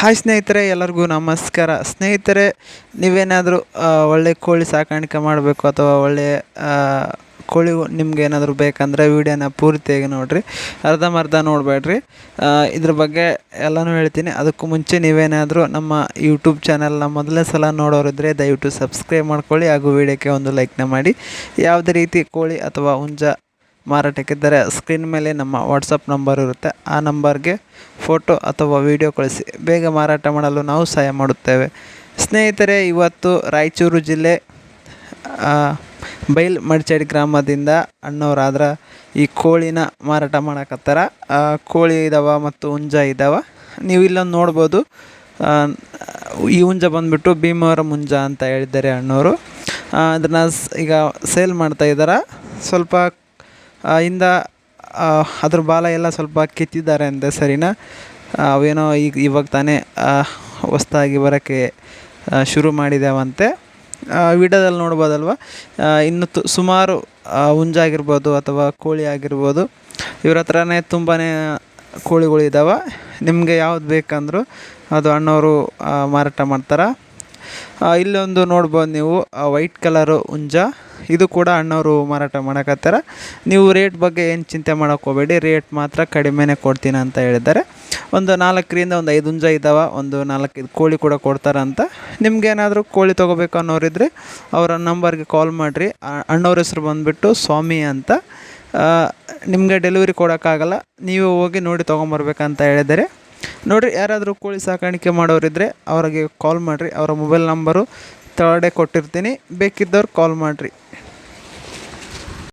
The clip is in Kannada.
ಹಾಯ್ ಸ್ನೇಹಿತರೆ, ಎಲ್ಲರಿಗೂ ನಮಸ್ಕಾರ. ಸ್ನೇಹಿತರೆ, ನೀವೇನಾದರೂ ಒಳ್ಳೆ ಕೋಳಿ ಸಾಕಾಣಿಕೆ ಮಾಡಬೇಕು ಅಥವಾ ಒಳ್ಳೆಯ ಕೋಳಿ ನಿಮ್ಗೆ ಏನಾದರೂ ಬೇಕಂದರೆ ವೀಡಿಯೋನ ಪೂರ್ತಿಯಾಗಿ ನೋಡಿರಿ. ಅರ್ಧಂಬರ್ಧ ನೋಡಬೇಡ್ರಿ. ಇದ್ರ ಬಗ್ಗೆ ಎಲ್ಲನೂ ಹೇಳ್ತೀನಿ. ಅದಕ್ಕೂ ಮುಂಚೆ ನೀವೇನಾದರೂ ನಮ್ಮ ಯೂಟ್ಯೂಬ್ ಚಾನಲ್ನ ಮೊದಲನೇ ಸಲ ನೋಡೋರಿದ್ರೆ ದಯವಿಟ್ಟು ಸಬ್ಸ್ಕ್ರೈಬ್ ಮಾಡ್ಕೊಳ್ಳಿ ಹಾಗೂ ವೀಡಿಯೋಕ್ಕೆ ಒಂದು ಲೈಕ್ನ ಮಾಡಿ. ಯಾವುದೇ ರೀತಿ ಕೋಳಿ ಅಥವಾ ಹುಂಜ ಮಾರಾಟಕ್ಕಿದ್ದರೆ ಸ್ಕ್ರೀನ್ ಮೇಲೆ ನಮ್ಮ ವಾಟ್ಸಪ್ ನಂಬರ್ ಇರುತ್ತೆ. ಆ ನಂಬರ್ಗೆ ಫೋಟೋ ಅಥವಾ ವಿಡಿಯೋ ಕಳಿಸಿ. ಬೇಗ ಮಾರಾಟ ಮಾಡಲು ನಾವು ಸಹಾಯ ಮಾಡುತ್ತೇವೆ. ಸ್ನೇಹಿತರೆ, ಇವತ್ತು ರಾಯಚೂರು ಜಿಲ್ಲೆ ಬೈಲ್ ಮಡ್ಚೇಡಿ ಗ್ರಾಮದಿಂದ ಅಣ್ಣವರಾದ್ರ ಈ ಕೋಳಿನ ಮಾರಾಟ ಮಾಡಕತ್ತಾರ. ಕೋಳಿ ಇದಾವ ಮತ್ತು ಹುಂಜ ಇದಾವ. ನೀವು ಇಲ್ಲೊಂದು ನೋಡ್ಬೋದು. ಈ ಹುಂಜ ಬಂದ್ಬಿಟ್ಟು ಭೀಮವರ ಮುಂಜ ಅಂತ ಹೇಳಿದ್ದಾರೆ ಅಣ್ಣವರು. ಅದನ್ನು ಈಗ ಸೇಲ್ ಮಾಡ್ತಾ ಇದ್ದಾರೆ. ಸ್ವಲ್ಪ ಇಂದ ಅದ್ರ ಬಾಲ ಎಲ್ಲ ಸ್ವಲ್ಪ ಕಿತ್ತಿದ್ದಾರೆ ಅಂತೆ ಸರಿನಾ? ಅವೇನೋ ಈಗ ಇವಾಗ ತಾನೇ ಹೊಸ್ದಾಗಿ ಬರೋಕ್ಕೆ ಶುರು ಮಾಡಿದ್ದಾವಂತೆ ವಿಡಿಯೋದಲ್ಲಿ ನೋಡ್ಬೋದಲ್ವ? ಇನ್ನು ತು, ಸುಮಾರು ಹುಂಜಾಗಿರ್ಬೋದು ಅಥವಾ ಕೋಳಿ ಆಗಿರ್ಬೋದು, ಇವ್ರ ಹತ್ರನೇ ತುಂಬಾ ಕೋಳಿಗಳು ಇದ್ದಾವೆ ನಿಮಗೆ ಯಾವ್ದು ಬೇಕಂದ್ರೂ ಅದು ಅಣ್ಣವರು ಮಾರಾಟ ಮಾಡ್ತಾರೆ? ಇಲ್ಲೊಂದು ನೋಡ್ಬೋದು ನೀವು ವೈಟ್ ಕಲರು ಹುಂಜ. ಇದು ಕೂಡ ಅಣ್ಣವರು ಮಾರಾಟ ಮಾಡಕತ್ತಾರ. ನೀವು ರೇಟ್ ಬಗ್ಗೆ ಏನು ಚಿಂತೆ ಮಾಡೋಕೆ ರೇಟ್ ಮಾತ್ರ ಕಡಿಮೆನೇ ಕೊಡ್ತೀನಿ ಅಂತ ಹೇಳಿದ್ದಾರೆ. ಒಂದು ನಾಲ್ಕರಿಂದ ಒಂದು ಐದು ಹುಂಜ ಇದ್ದಾವೆ ಒಂದು ನಾಲ್ಕೈದು ಕೋಳಿ ಕೂಡ ಕೊಡ್ತಾರಂತ. ನಿಮ್ಗೇನಾದರೂ ಕೋಳಿ ತೊಗೋಬೇಕು ಅನ್ನೋರಿದ್ರೆ ಅವರ ನಂಬರ್ಗೆ ಕಾಲ್ ಮಾಡಿರಿ. ಅಣ್ಣವ್ರ ಹೆಸ್ರು ಬಂದುಬಿಟ್ಟು ಸ್ವಾಮಿ ಅಂತ. ನಿಮಗೆ ಡೆಲಿವರಿ ಕೊಡೋಕ್ಕಾಗಲ್ಲ, ನೀವು ಹೋಗಿ ನೋಡಿ ತೊಗೊಂಬರ್ಬೇಕಂತ ಹೇಳಿದ್ದಾರೆ. ನೋಡಿರಿ, ಯಾರಾದರೂ ಕೋಳಿ ಸಾಕಾಣಿಕೆ ಮಾಡೋರಿದ್ದರೆ ಅವರಿಗೆ ಕಾಲ್ ಮಾಡಿರಿ. ಅವರ ಮೊಬೈಲ್ ನಂಬರು ತಳಗಡೆ ಕೊಟ್ಟಿರ್ತೀನಿ. ಬೇಕಿದ್ದವ್ರು ಕಾಲ್ ಮಾಡಿರಿ.